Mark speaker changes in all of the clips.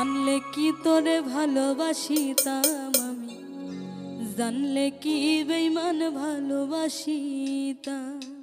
Speaker 1: জানলে কি তোরে ভালোবাসিতাম আমি? জানলে কি বেইমান ভালোবাসিতাম?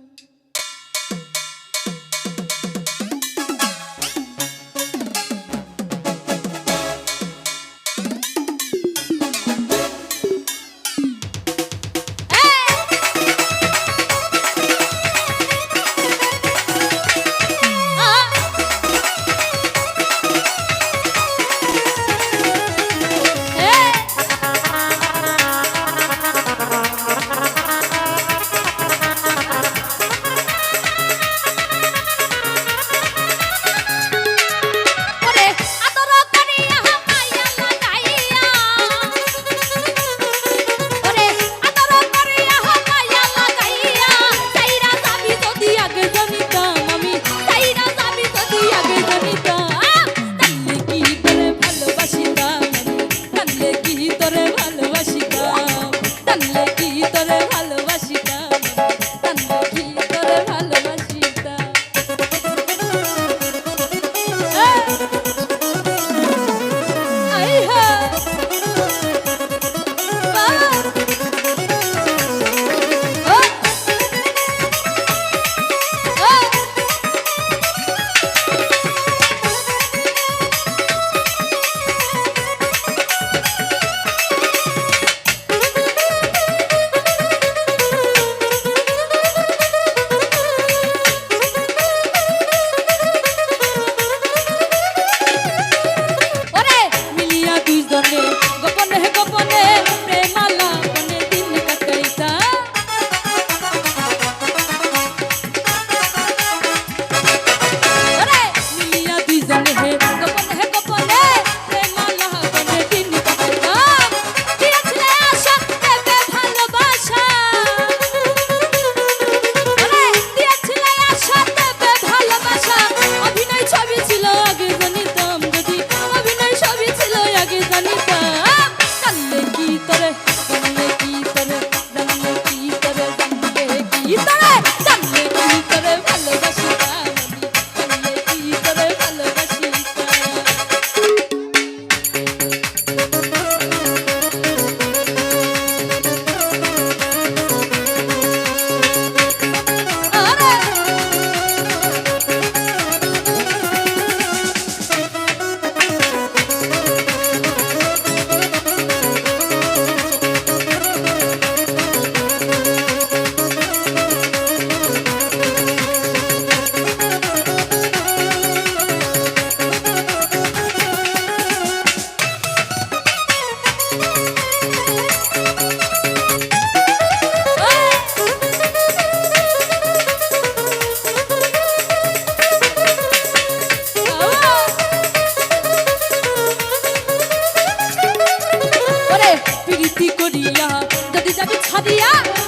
Speaker 1: saída.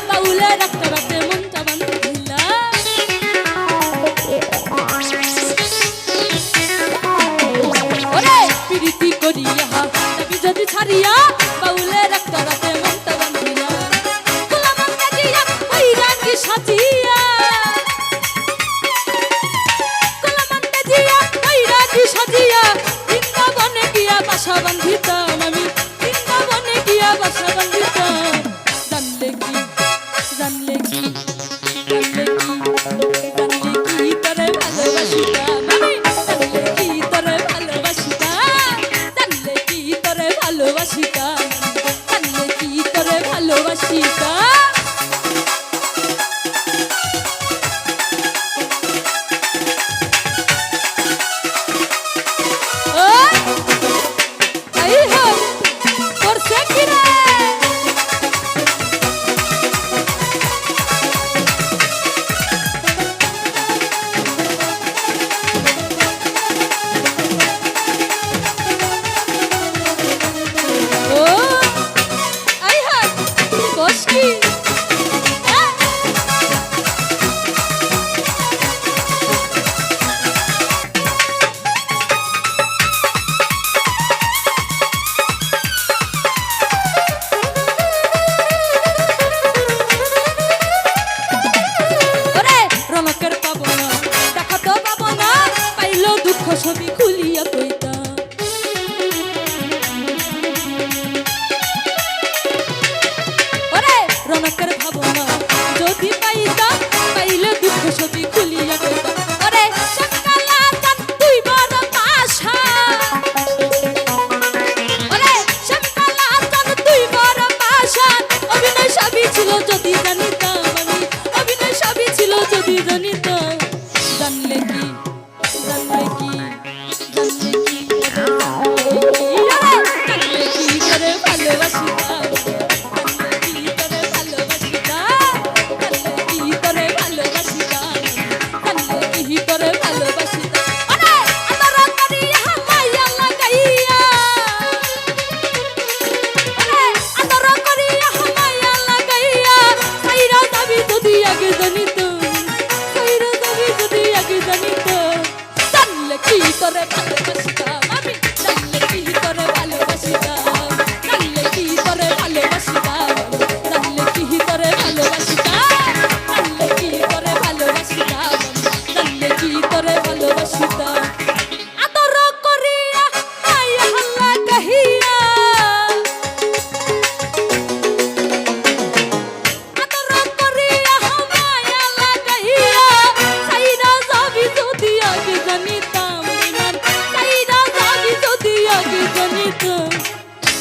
Speaker 1: paulera. Chica.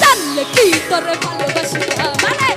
Speaker 1: জানলে কি তোর
Speaker 2: ভালোবাসি?
Speaker 1: মানে